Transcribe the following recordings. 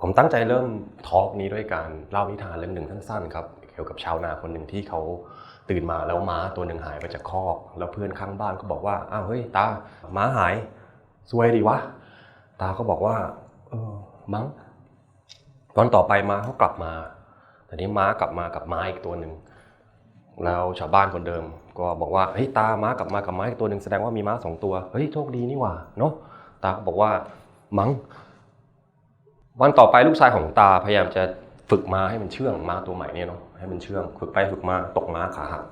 ผมตั้งใจเริ่มทอล์กนี้ด้วยการเล่านิทานเรื่องหนึ่งสั้นๆครับเกี่ยวกับชาวนาคนหนึ่งที่เขาตื่นมาแล้วม้าตัวหนึ่งหายไปจากคอกแล้วเพื่อนข้างบ้านก็บอกว่าอ้าวเฮ้ยตาม้าหายซวยดีวะตาก็บอกว่าเออมั้งวันต่อไปม้าเขากลับมาแต่นี้ม้ากลับมากับม้าอีกตัวหนึ่งแล้วชาวบ้านคนเดิม ก็บอกว่าเฮ้ยตาม้ากลับมากับม้าอีกตัวหนึ่งแสดงว่ามีม้าสองตัวเฮ้ยโชคดีนี่หว่าเนาะตาก็บอกว่ามั้ง วันต่อไปลูกชายของตาพยายามจะฝึกม้าให้มันเชื่องม้าตัวใหม่เนี่ยเนาะให้มันเชื่องฝึกไปฝึกมาตกม้าขาหัก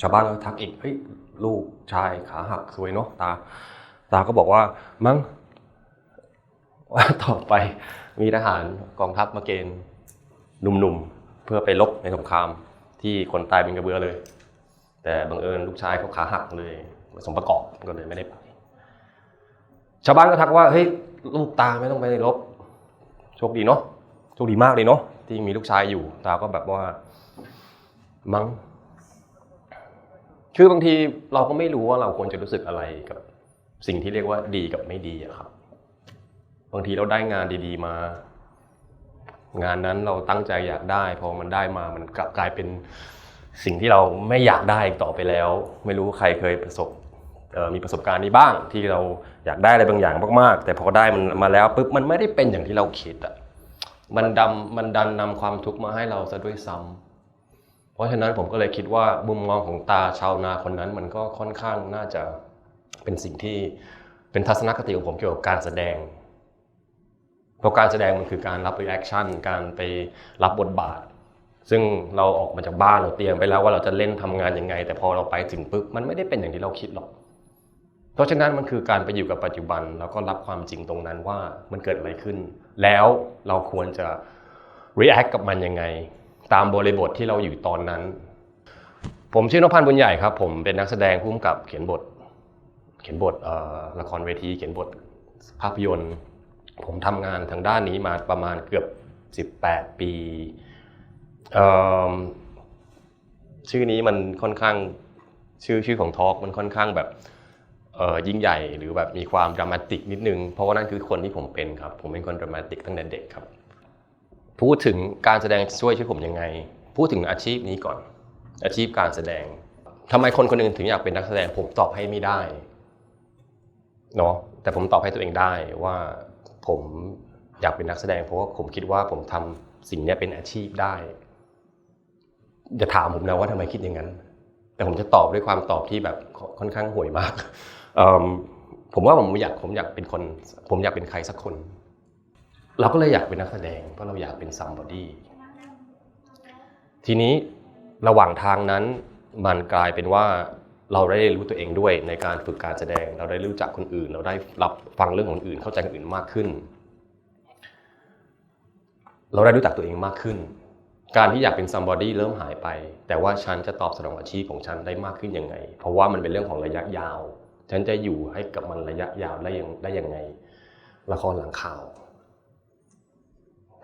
ชาวบ้านก็ทักอีกเฮ้ยลูกชายขาหักสวยเนาะตา ตาก็บอกว่ามั้งวันต่อไปมีทหารกองทัพมาเกณฑ์หนุ่มๆเพื่อไปรบในสงครามที่คนตายเป็นกระเบือเลย แต่บังเอิญลูกชายเขาขาหักเลยสมประกอบก็เลยไม่ได้ไปชาวบ้านก็ทักว่าเฮ้ยลูกตาไม่ต้องไปรบ โชคดีเนาะโชคดีมากเลยเนาะที่มีลูกชายอยู่ตาก็แบบว่ามั้งคือบางทีเราก็ไม่รู้ว่าเราควรจะรู้สึกอะไรกับสิ่งที่เรียกว่าดีกับไม่ดีอะครับ บางทีเราได้งานดี ๆมา งานนั้นเราตั้งใจอยากได้ พอมันได้มามันกลับกลายเป็นสิ่งที่เราไม่อยากได้อีกต่อไปแล้ว ไม่รู้ใครเคยประสบ มีประสบการณ์นี้บ้างที่เราอยากได้อะไรบางอย่างมากๆ แต่พอได้มันมาแล้วปุ๊บมันไม่ได้เป็นอย่างที่เราคิดอะมันดำมันดันนำความทุกข์มาให้เราซะด้วยซ้ำเพราะฉะนั้นผมก็เลยคิดว่ามุมมองของตาชาวนาคนนั้น มันก็ค่อนข้างน่าจะเป็นสิ่งที่เป็นทัศนคติของผมเกี่ยวกับการแสดงเพราะการแสดงมันคือการรับ reaction การไปรับบทบาท ซึ่งเราออกมาจากบ้านเราเตรียมไปแล้วว่าเราจะเล่นทำงานยังไง แต่พอเราไปถึงปุ๊บมันไม่ได้เป็นอย่างที่เราคิดหรอก เพราะฉะนั้นมันคือการไปอยู่กับปัจจุบัน แล้วก็รับความจริงตรงนั้นว่ามันเกิดอะไรขึ้น แล้วเราควรจะ react กับมันยังไง ตามบริบทที่เราอยู่ตอนนั้น ผมชื่อนพันธ์บุญใหญ่ครับ ผมเป็นนักแสดงผู้กำกับเขียนบท เขียนบทเอ่อละครเวทีเขียนบทภาพยนตร์ ผมทำงานทางด้านนี้มาประมาณเกือบ 18 ปีเอิ่มชื่อนี้มันค่อนข้างชื่อชื่อของทอล์กมันค่อนข้างแบบ ยิ่งใหญ่หรือแบบมีความดรามาติกนิดนึง เพราะว่านั่นคือคนที่ผมเป็นครับ ผมเป็นคนดรามาติกตั้งแต่เด็กครับ พูดถึงการแสดงช่วยชีวิตผมยังไง พูดถึงอาชีพนี้ก่อน อาชีพการแสดงทำไมคนคนหนึ่งถึงอยากเป็นนักแสดง ผมตอบให้ไม่ได้เนาะแต่ผมตอบให้ตัวเองได้ว่าผมอยากเป็นนักแสดงเพราะว่าผมคิดว่าผมทำสิ่งนี้เป็นอาชีพได้อย่าถามผมนะว่าทำไมคิดอย่างนั้น แต่ผมจะตอบด้วยความตอบที่แบบค่อนข้างห่วยมาก ผมว่าผมอยากผมอยากเป็นคน ผมอยากเป็นใครสักคน เราก็เลยอยากเป็นนักแสดง เพราะเราอยากเป็น somebody ทีนี้ระหว่างทางนั้นมันกลายเป็นว่าเราได้รู้ตัวเองด้วยในการฝึกการแสดง เราได้รู้จักคนอื่น เราได้รับฟังเรื่องของคนอื่น เข้าใจคนอื่นมากขึ้น เราได้รู้จักตัวเองมากขึ้น การที่อยากเป็น somebody เริ่มหายไป แต่ว่าฉันจะตอบสนองอาชีพของฉันได้มากขึ้นยังไง เพราะว่ามันเป็นเรื่องของระยะยาว ฉันจะอยู่ให้กับมันระยะยาวได้ยังได้ยังไง ละครหลังข่าว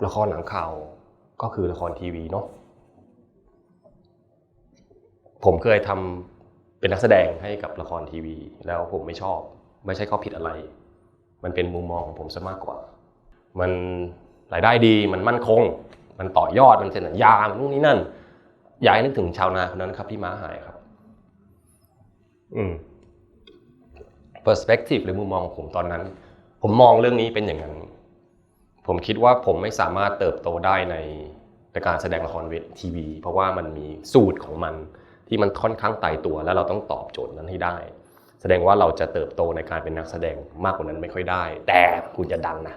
ละครหลังข่าวก็คือละครทีวีเนาะผมเคยทำเป็นนักแสดงให้กับละครทีวี แล้วผมไม่ชอบ ไม่ใช่เขาผิดอะไร มันเป็นมุมมองของผมซะมากกว่า มันรายได้ดีมันมั่นคง มันต่อยอดมันเซ็นสัญญามันนู่นนี่นั่น อยากให้นึกถึงชาวนาคนนั้นครับที่ม้าหายครับ อืม perspective หรือมุมมองผมตอนนั้น ผมมองเรื่องนี้เป็นอย่างนั้น ผมคิดว่าผมไม่สามารถเติบโตได้ในในการแสดงละครเวทีวี เพราะว่ามันมีสูตรของมันที่มันค่อนข้างตายตัว แล้วเราต้องตอบโจทย์นั้นให้ได้ แสดงว่าเราจะเติบโตในการเป็นนักแสดงมากกว่านั้นไม่ค่อยได้ แต่คุณจะดังนะ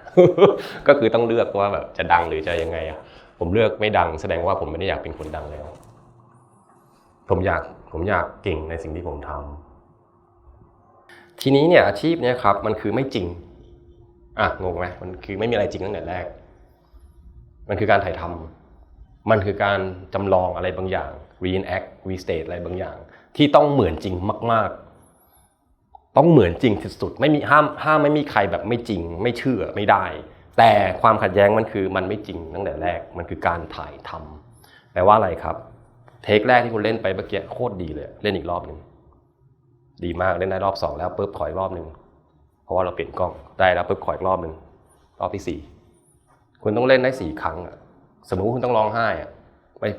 ก็คือต้องเลือกว่าแบบจะดังหรือจะยังไงอะผมเลือกไม่ดัง แสดงว่าผมไม่ได้อยากเป็นคนดังแล้ว ผมอยากผมอยากเก่งในสิ่งที่ผมทำ ทีนี้เนี่ยอาชีพเนี่ยครับมันคือไม่จริงอะงงไหมมันคือไม่มีอะไรจริงตั้งแต่แรก มันคือการถ่ายทำมันคือการจำลองอะไรบางอย่าง reenact restate อะไรบางอย่าง ที่ต้องเหมือนจริงมาก ๆ ต้องเหมือนจริงสุดๆไม่มีห้ามห้ามไม่มีใครแบบไม่จริง ไม่เชื่อไม่ได้ แต่ความขัดแย้งมันคือมันไม่จริงตั้งแต่แรก มันคือการถ่ายทำแปลว่าอะไรครับ เทคแรกที่คุณเล่นไปเมื่อกี้โคตรดีเลย เล่นอีกรอบหนึ่ง ดีมากเล่นได้รอบสองแล้วปุ๊บขออีกรอบหนึ่งเพราะว่าเราเปลี่ยนกล้องได้แล้วปุ๊บขออีกรอบหนึ่งรอบที่สี่คุณต้องเล่นได้สี่ครั้งสมมติว่าคุณต้องร้องไห้ไม่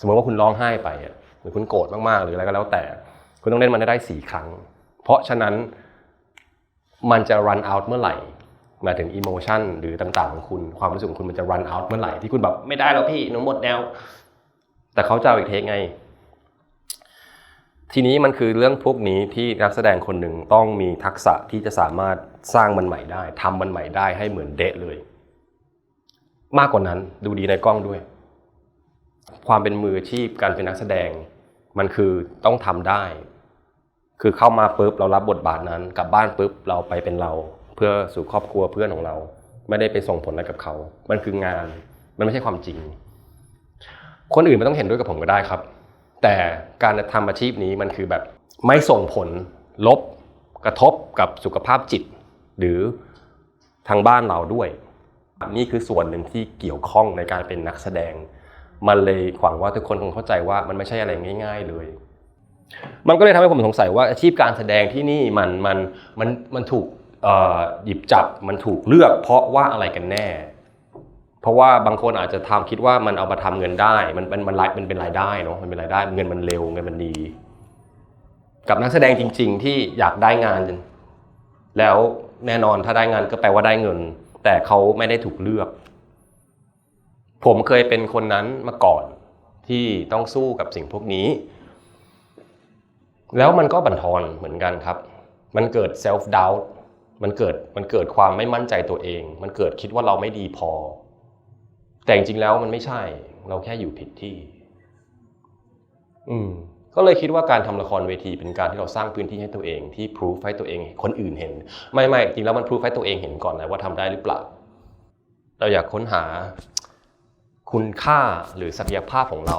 สมมติว่าคุณร้องไห้ไปอะหรือคุณโกรธมากๆ หรืออะไรก็แล้วแต่ คุณต้องเล่นมันให้ได้สี่ครั้ง เพราะฉะนั้นมันจะ run out เมื่อไหร่หมายถึง emotion หรือต่าง ๆ ของคุณความรู้สึกของคุณมันจะ run out เมื่อไหร่ที่คุณแบบไม่ได้แล้วพี่หนูหมดแนว แต่เขาจะเอาอีกเทคไง ทีนี้มันคือเรื่องพวกนี้ที่นักแสดงคนหนึ่งต้องมีทักษะที่จะสามารถสร้างมันใหม่ได้ทำมันใหม่ได้ให้เหมือนเดะเลย มากกว่านั้นดูดีในกล้องด้วย ความเป็นมืออาชีพการเป็นนักแสดง มันคือต้องทำได้ คือเข้ามาปุ๊บเรารับบทบาทนั้นกลับบ้านปุ๊บเราไปเป็นเรา เพื่อสู่ครอบครัวเพื่อนของเรา ไม่ได้ไปส่งผลอะไรกับเขา มันคืองานมันไม่ใช่ความจริง คนอื่นไม่ต้องเห็นด้วยกับผมก็ได้ครับ แต่การทำอาชีพนี้มันคือแบบไม่ส่งผลลบกระทบกับสุขภาพจิต หรือทางบ้านเราด้วย นี่คือส่วนหนึ่งที่เกี่ยวข้องในการเป็นนักแสดง มันเลยหวังว่าทุกคนคงเข้าใจว่ามันไม่ใช่อะไรง่าย ๆเลย มันก็เลยทำให้ผมสงสัยว่าอาชีพการแสดงที่นี่มันมันมันมันถูกหยิบจับมันถูกเลือกเพราะว่าอะไรกันแน่ เพราะว่าบางคนอาจจะทำคิดว่ามันเอามาทำเงินได้ มันมันมันรายมันเป็นรายได้เนาะมันเป็นรายได้เงินมันเร็วเงินมันดี กับนักแสดงจริง ๆ ที่อยากได้งาน แล้วแน่นอนถ้าได้งานก็แปลว่าได้เงิน แต่เขาไม่ได้ถูกเลือก ผมเคยเป็นคนนั้นมาก่อนที่ต้องสู้กับสิ่งพวกนี้ แล้วมันก็บั่นทอนเหมือนกันครับ มันเกิด self doubt มันเกิดมันเกิดความไม่มั่นใจตัวเอง มันเกิดคิดว่าเราไม่ดีพอ แต่จริงๆแล้วมันไม่ใช่ เราแค่อยู่ผิดที่ อืม ก็เลยคิดว่าการทำละครเวทีเป็นการที่เราสร้างพื้นที่ให้ตัวเอง ที่ proof ให้ตัวเองคนอื่นเห็น ไม่ไม่จริงแล้วมัน proof ให้ตัวเองเห็นก่อนนะว่าทำได้หรือเปล่า เราอยากค้นหาคุณค่าหรือศักยภาพของเรา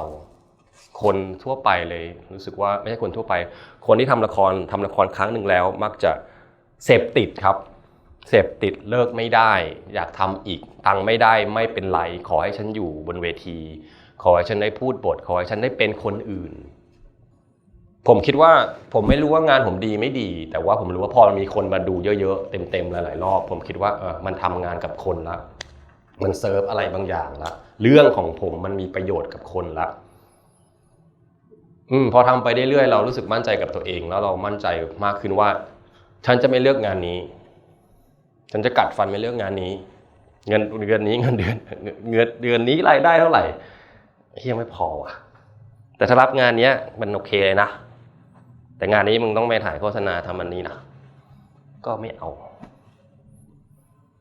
คนทั่วไปเลยรู้สึกว่าไม่ใช่คนทั่วไป คนที่ทำละครทำละครครั้งหนึ่งแล้ว มักจะเสพติดครับ เสพติดเลิกไม่ได้ อยากทำอีกตังไม่ได้ไม่เป็นไร ขอให้ฉันอยู่บนเวที ขอให้ฉันได้พูดบท ขอให้ฉันได้เป็นคนอื่น ผมคิดว่าผมไม่รู้ว่างานผมดีไม่ดี แต่ว่าผมรู้ว่าพอมันมีคนมาดูเยอะๆ เต็มๆหลายๆรอบ ผมคิดว่าเออมันทำงานกับคนละมันเซิร์ฟอะไรบางอย่างละเรื่องของผมมันมีประโยชน์กับคนละอืมพอทำไปเรื่อยๆเรารู้สึกมั่นใจกับตัวเอง แล้วเรามั่นใจมากขึ้นว่า ฉันจะไม่เลือกงานนี้ ฉันจะกัดฟันไม่เลือกงานนี้ เงินเดือนนี้เงินเดือนเงินเดือนนี้รายได้เท่าไหร่เฮียไม่พอว่ะ แต่ถ้ารับงานเนี้ยมันโอเคเลยนะ แต่งานนี้มึงต้องไปถ่ายโฆษณาทำอันนี้นะก็ไม่เอา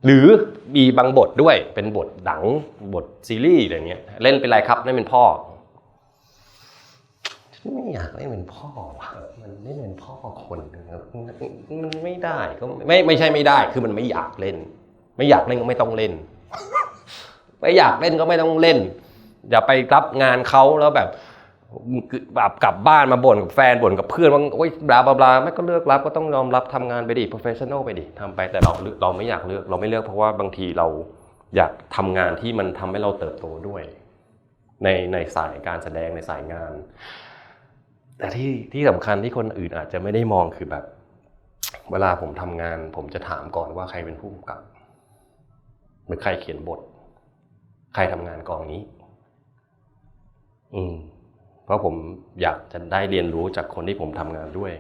หรือมีบางบทด้วยเป็นบทหนังบทซีรีส์อะไรเงี้ย เล่นเป็นไรครับนั่นเป็นพ่อ ไม่อยากเล่นเป็นพ่อว่ะมันเล่เป็นพ่อคนนะครับมันไม่ได้ก็ไม่ไม่ใช่ไม่ได้ คือมันไม่อยากเล่น ไม่อยากเล่นก็ไม่ต้องเล่น ไม่อยากเล่นก็ไม่ต้องเล่น อย่าไปรับงานเขาแล้วแบบแบบกลับบ้านมาบ่นกับแฟนบ่นกับเพื่อนว่าโอ๊ยบลาบลาบลาไม่ก็เลือกรับก็ต้องยอมรับทำงานไปดิ professional ไปดิทำไปแต่เราเราไม่อยากเลือก เราไม่เลือกเพราะว่าบางทีเราอยากทำงานที่มันทำให้เราเติบโตด้วย ในในสายการแสดงในสายงาน แต่ที่ที่สำคัญที่คนอื่นอาจจะไม่ได้มองคือแบบ เวลาผมทำงาน ผมจะถามก่อนว่าใครเป็นผู้กำกับหรือใครเขียนบท ใครทำงานกองนี้ อืม เพราะผมอยากจะได้เรียนรู้จากคนที่ผมทำงานด้วย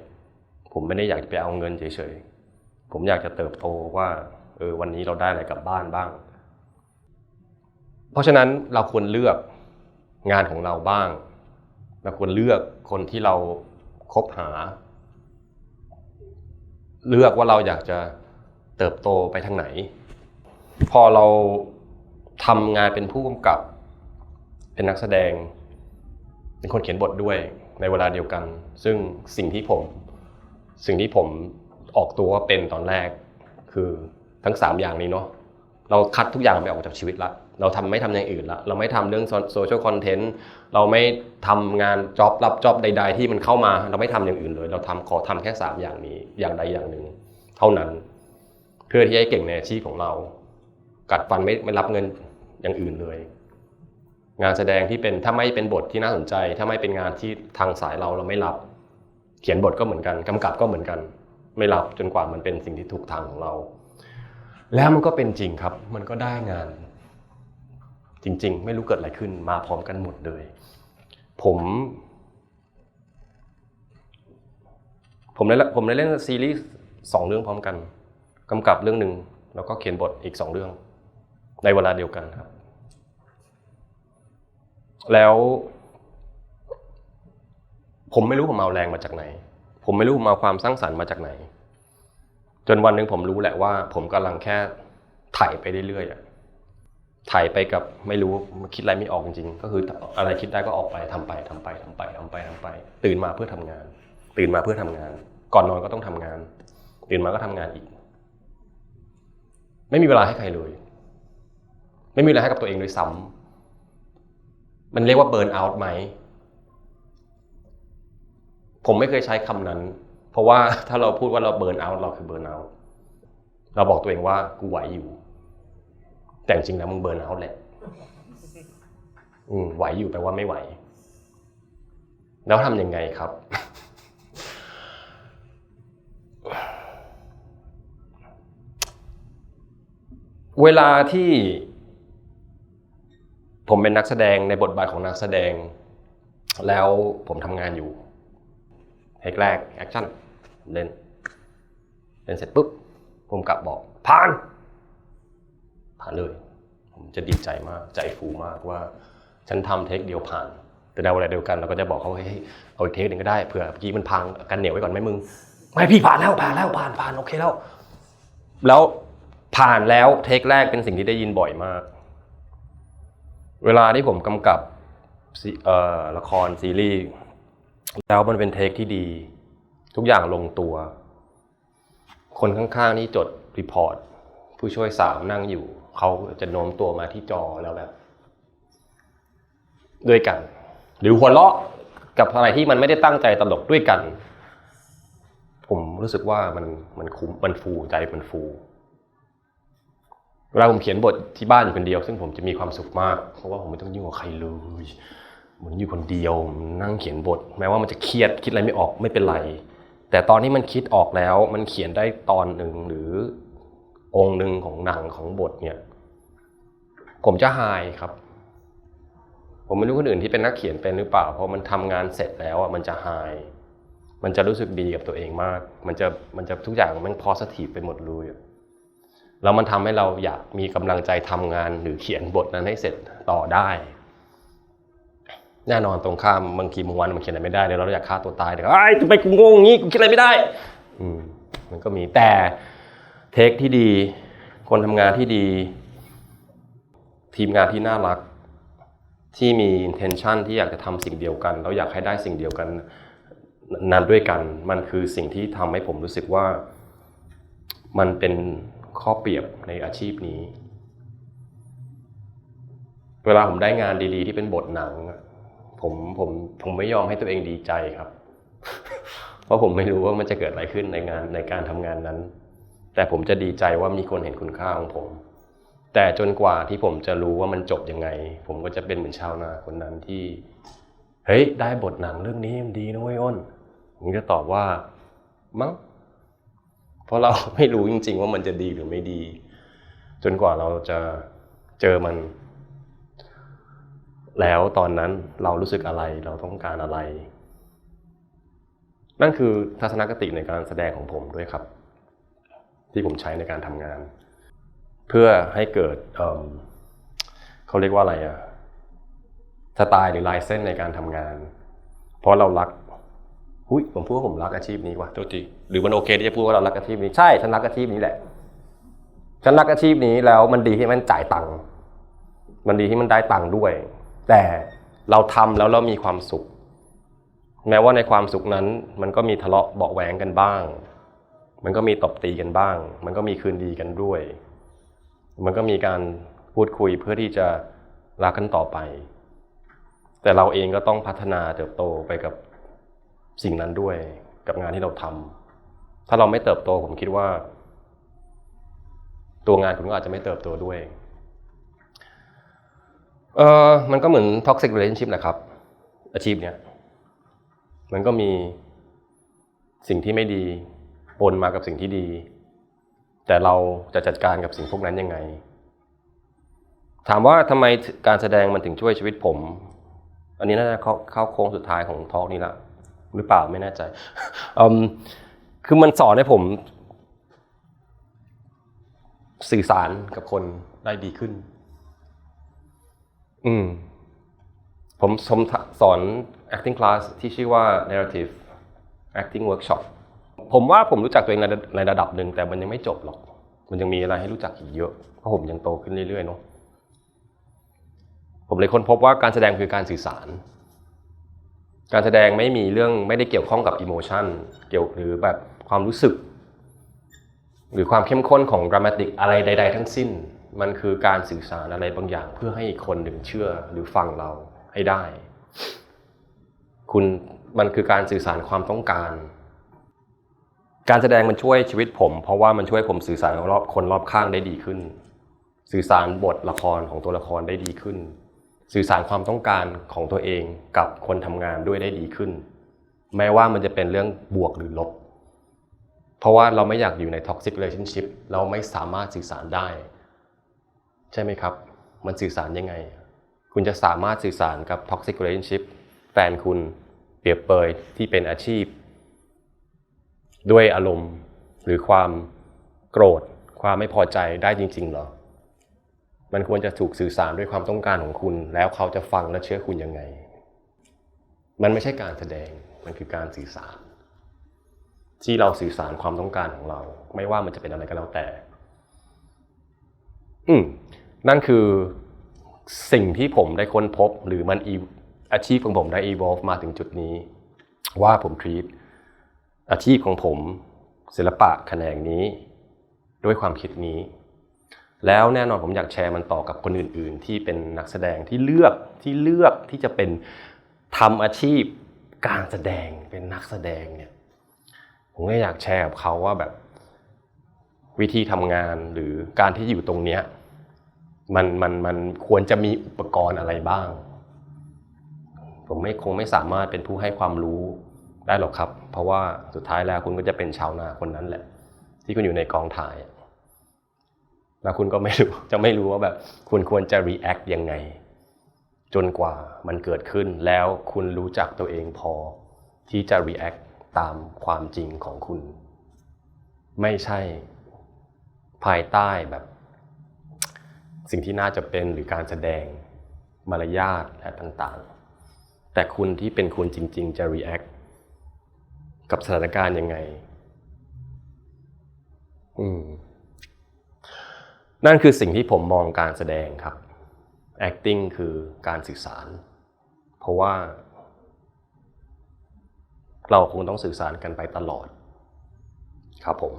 ผมไม่ได้อยากจะไปเอาเงินเฉยๆ ผมอยากจะเติบโตว่า เออ วันนี้เราได้อะไรกลับบ้านบ้าง เพราะฉะนั้นเราควรเลือกงานของเราบ้าง เราควรเลือกคนที่เราคบหา เลือกว่าเราอยากจะเติบโตไปทางไหน พอเราทำงานเป็นผู้กำกับ เป็นนักแสดง เป็นคนเขียนบทด้วยในเวลาเดียวกัน ซึ่งสิ่งที่ผม สิ่งที่ผมออกตัวว่าเป็นตอนแรก คือทั้ง3อย่างนี้เนาะเราคัดทุกอย่างไปออกจากชีวิตละ เราทำไม่ทำอย่างอื่นละเราไม่ทำเรื่องโซเชียลคอนเทนต์เราไม่ทำงานจ็อบรับจ็อบใด ๆ ที่มันเข้ามา เราไม่ทำอย่างอื่นเลย เราทำขอทำแค่ 3 อย่างนี้อย่างใดอย่างหนึ่ง เท่านั้น เพื่อที่ให้เก่งในอาชีพของเรา กัดฟันไม่ไม่รับเงินอย่างอื่นเลย งานแสดงที่เป็นถ้าไม่เป็นบทที่น่าสนใจ ถ้าไม่เป็นงานที่ทางสายเราเราไม่รับ เขียนบทก็เหมือนกันกำกับก็เหมือนกัน ไม่รับจนกว่ามันเป็นสิ่งที่ถูกทางของเรา แล้วมันก็เป็นจริงครับ มันก็ได้งาน จริง ๆ ไม่รู้เกิดอะไรขึ้นมาพร้อมกันหมดเลย ผม ผมได้ผมได้เล่นซีรีส์สองเรื่องพร้อมกันกำกับเรื่องหนึ่งแล้วก็เขียนบทอีกสองเรื่อง ในเวลาเดียวกันครับ แล้ว ผมไม่รู้ผมเอาแรงมาจากไหน ผมไม่รู้ผมเอาความสร้างสรรค์มาจากไหน จนวันหนึ่งผมรู้แหละว่า ผมกำลังแค่ถ่ายไปเรื่อยๆอะ ถ่ายไปกับไม่รู้คิดอะไรไม่ออกจริงๆ ก็คืออะไรคิดได้ก็ออกไปทำไปทำไปทำไปทำไปทำไป ตื่นมาเพื่อทำงาน ตื่นมาเพื่อทำงาน ก่อนนอนก็ต้องทำงาน ตื่นมาก็ทำงานอีก ไม่มีเวลาให้ใครเลย ไม่มีเวลาให้กับตัวเองด้วยซ้ำมันเรียกว่าเบิร์นเอาท์ไหมผมไม่เคยใช้คำนั้น เพราะว่าถ้าเราพูดว่าเราเบิร์นเอาท์เราคือเบิร์นเอาท์เราบอกตัวเองว่ากูไหวอยู่ แต่จริงแล้วมึงเบิร์นเอาท์แหละอืมไหวอยู่แปลว่าไม่ไหว แล้วทำยังไงครับ เวลาที่ ผมเป็นนักแสดงในบทบาทของนักแสดง แล้วผมทำงานอยู่เทคแรกแอคชั่นเล่นเล่นเสร็จปุ๊บผมกลับบอกผ่าน ผ่านเลย ผมจะดีใจมากใจฟูมากว่า ฉันทำเทคเดียวผ่าน แต่ในเวลาเดียวกันเราก็จะบอกเขาเฮ้ยเอาอีกเทคหนึ่งก็ได้เผื่อเมื่อกี้มันพังกันเหนียวไว้ก่อนไหมมึงไม่พี่ผ่านแล้วผ่านแล้วผ่านผ่านโอเคแล้ว แล้วผ่านแล้วเทคแรกเป็นสิ่งที่ได้ยินบ่อยมาก เวลาที่ผมกำกับเออละครซีรีส์แล้วมันเป็นเทคที่ดี ทุกอย่างลงตัว คนข้างๆนี่จดรีพอร์ต ผู้ช่วยสามนั่งอยู่ เขาจะโน้มตัวมาที่จอแล้วแบบ ด้วยกัน หรือหัวเราะกับอะไรที่มันไม่ได้ตั้งใจตลกด้วยกัน ผมรู้สึกว่ามันมันคุ้มมันฟูใจมันฟูเวลาผมเขียนบทที่บ้านอยู่คนเดียว ซึ่งผมจะมีความสุขมากเพราะว่าผมไม่ต้องยุ่งกับใครเลยเหมือนอยู่คนเดียวนั่งเขียนบท แม้ว่ามันจะเครียดคิดอะไรไม่ออกไม่เป็นไร แต่ตอนที่มันคิดออกแล้ว มันเขียนได้ตอนหนึ่งหรือ องค์หนึ่งของหนังของบทเนี่ย ผมจะหายครับ ผมไม่รู้คนอื่นที่เป็นนักเขียนเป็นหรือเปล่า เพราะมันทำงานเสร็จแล้วอะมันจะหายมันจะรู้สึกดีกับตัวเองมาก มันจะมันจะทุกอย่างมัน positive ไปหมดเลยแล้วมันทำให้เราอยากมีกำลังใจทำงานหรือเขียนบทนั้นให้เสร็จต่อได้แน่นอนตรงข้ามบางทีบางวันมันเขียนอะไรไม่ได้เดี๋ยเราอยากฆ่าตัวตายเดี๋ยวไอ้ทำไมกูงงงงี้กูคิดอะไรไม่ได้ อืมมันก็มีแต่ เทคที่ดี คนทำงานที่ดี ทีมงานที่น่ารัก ที่มี intention ที่อยากจะทำสิ่งเดียวกัน แล้วอยากให้ได้สิ่งเดียวกันนั้นด้วยกัน มันคือสิ่งที่ทำให้ผมรู้สึกว่ามันเป็นข้อเปรียบในอาชีพนี้ เวลาผมได้งานดีๆ ที่เป็นบทหนัง ผมผมผมไม่ยอมให้ตัวเองดีใจครับ เพราะผมไม่รู้ว่ามันจะเกิดอะไรขึ้นในงานในการทำงานนั้น แต่ผมจะดีใจว่ามีคนเห็นคุณค่าของผม แต่จนกว่าที่ผมจะรู้ว่ามันจบยังไง ผมก็จะเป็นเหมือนชาวนาคนนั้นที่ เฮ้ย ได้บทหนังเรื่องนี้มันดีนะเว้ยอ้นผมจะตอบว่า มั้ง เพราะเราไม่รู้จริง ๆ ว่ามันจะดีหรือไม่ดี จนกว่าเราจะเจอมัน แล้วตอนนั้นเรารู้สึกอะไร เราต้องการอะไร นั่นคือทัศนคติในการแสดงของผมด้วยครับ ที่ผมใช้ในการทำงาน เพื่อให้เกิดเอิ่มเขาเรียกว่าอะไรอะสไตล์หรือลายเส้นในการทำงาน เพราะเรารักหุยผมพูดว่าผมรักอาชีพนี้ว่ะโทษทีหรือมันโอเคที่จะพูดว่าเรารักอาชีพนี้ใช่ฉันรักอาชีพนี้แหละ ฉันรักอาชีพนี้แล้วมันดีที่มันจ่ายตังค์มันดีที่มันได้ตังค์ด้วย แต่เราทำแล้วเรามีความสุข แม้ว่าในความสุขนั้น มันก็มีทะเลาะเบาะแหวงกันบ้าง มันก็มีตบตีกันบ้าง มันก็มีคืนดีกันด้วย มันก็มีการพูดคุยเพื่อที่จะรักกันต่อไป แต่เราเองก็ต้องพัฒนาเติบโตไปกับสิ่งนั้นด้วย กับงานที่เราทำถ้าเราไม่เติบโตผมคิดว่า ตัวงานคุณก็อาจจะไม่เติบโตด้วยเออมันก็เหมือน toxic relationship แหละครับ อาชีพเนี้ยมันก็มีสิ่งที่ไม่ดี ปนมากับสิ่งที่ดี แต่เราจะจัดการกับสิ่งพวกนั้นยังไง ถามว่าทำไมการแสดงมันถึงช่วยชีวิตผม อันนี้น่าจะเข้าเข้าโค้งสุดท้ายของทอล์กนี้ละหรือเปล่าไม่แน่ใจคือมันสอนให้ผม สื่อสารกับคนได้ดีขึ้น อืมผมสอน acting class ที่ชื่อว่า narrative acting workshop ผมว่าผมรู้จักตัวเองในในระดับหนึ่งแต่มันยังไม่จบหรอก มันยังมีอะไรให้รู้จักอีกเยอะเพราะผมยังโตขึ้นเรื่อยๆเนาะผมเลยค้นพบว่าการแสดงคือการสื่อสาร การแสดงไม่มีเรื่องไม่ได้เกี่ยวข้องกับอิโมชันเกี่ยวหรือแบบความรู้สึก หรือความเข้มข้นของดรามาติกอะไรใด ๆ ทั้งสิ้น มันคือการสื่อสารอะไรบางอย่าง เพื่อให้คนหนึ่งเชื่อหรือฟังเราให้ได้ คุณมันคือการสื่อสารความต้องการ การแสดงมันช่วยชีวิตผม เพราะว่ามันช่วยผมสื่อสารกับรอบคนรอบข้างได้ดีขึ้น สื่อสารบทละครของตัวละครได้ดีขึ้น สื่อสารความต้องการของตัวเองกับคนทำงานด้วยได้ดีขึ้น แม้ว่ามันจะเป็นเรื่องบวกหรือลบ เพราะว่าเราไม่อยากอยู่ใน toxic relationship เราไม่สามารถสื่อสารได้ ใช่ไหมครับ มันสื่อสารยังไง คุณจะสามารถสื่อสารกับ toxic relationship แฟนคุณเปรียบเปยที่เป็นอาชีพ ด้วยอารมณ์หรือความโกรธ ความไม่พอใจได้จริง ๆ หรอ มันควรจะถูกสื่อสารด้วยความต้องการของคุณ แล้วเขาจะฟังและเชื่อคุณยังไง มันไม่ใช่การแสดงมันคือการสื่อสาร ที่เราสื่อสารความต้องการของเรา ไม่ว่ามันจะเป็นอะไรก็แล้วแต่ อืมนั่นคือสิ่งที่ผมได้ค้นพบหรือมันอาชีพของผมได้ evolve มาถึงจุดนี้ ว่าผม treat อาชีพของผม ศิลปะแขนงนี้ ด้วยความคิดนี้ แล้วแน่นอนผมอยากแชร์มันต่อกับคนอื่น ๆ ที่เป็นนักแสดงที่เลือกที่เลือกที่จะเป็นทำอาชีพการแสดงเป็นนักแสดงเนี่ยผมก็อยากแชร์กับเขาว่าแบบวิธีทำงานหรือการที่อยู่ตรงเนี้ยมันมันมันควรจะมีอุปกรณ์อะไรบ้าง ผมไม่คงไม่สามารถเป็นผู้ให้ความรู้ ได้หรอกครับ เพราะว่าสุดท้ายแล้วคุณก็จะเป็นชาวนาคนนั้นแหละ ที่คุณอยู่ในกองถ่าย แล้วคุณก็ไม่รู้จะไม่รู้ว่าแบบคุณควรจะ react ยังไง จนกว่ามันเกิดขึ้นแล้วคุณรู้จักตัวเองพอ ที่จะ react ตามความจริงของคุณ ไม่ใช่ภายใต้แบบ สิ่งที่น่าจะเป็นหรือการแสดงมารยาทและต่างๆ แต่คุณที่เป็นคุณจริง ๆ จะ react กับสถานการณ์ยังไง อืม นั่นคือสิ่งที่ผมมองการแสดงครับ acting คือการสื่อสาร เพราะว่า เราคงต้องสื่อสารกันไปตลอด ครับผม